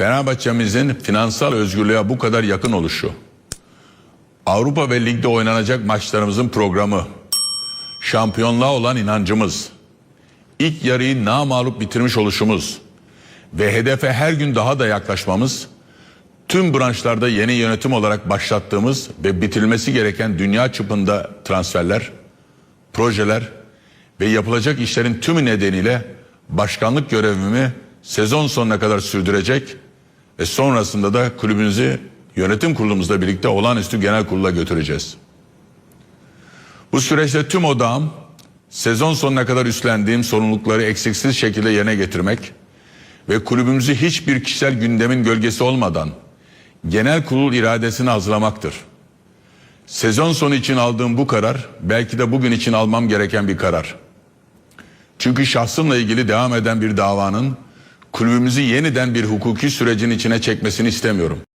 Fenerbahçe'mizin finansal özgürlüğe bu kadar yakın oluşu, Avrupa ve Lig'de oynanacak maçlarımızın programı, şampiyonluğa olan inancımız, ilk yarıyı namalup bitirmiş oluşumuz. Ve hedefe her gün daha da yaklaşmamız, tüm branşlarda yeni yönetim olarak başlattığımız ve bitirilmesi gereken dünya çapında transferler, projeler ve yapılacak işlerin tümü nedeniyle başkanlık görevimi sezon sonuna kadar sürdürecek ve sonrasında da kulübümüzü yönetim kurulumuzla birlikte olağanüstü genel kurula götüreceğiz. Bu süreçte tüm odağım sezon sonuna kadar üstlendiğim sorumlulukları eksiksiz şekilde yerine getirmek ve kulübümüzü hiçbir kişisel gündemin gölgesi olmadan genel kurul iradesini hazırlamaktır. Sezon sonu için aldığım bu karar belki de bugün için almam gereken bir karar. Çünkü şahsımla ilgili devam eden bir davanın kulübümüzü yeniden bir hukuki sürecin içine çekmesini istemiyorum.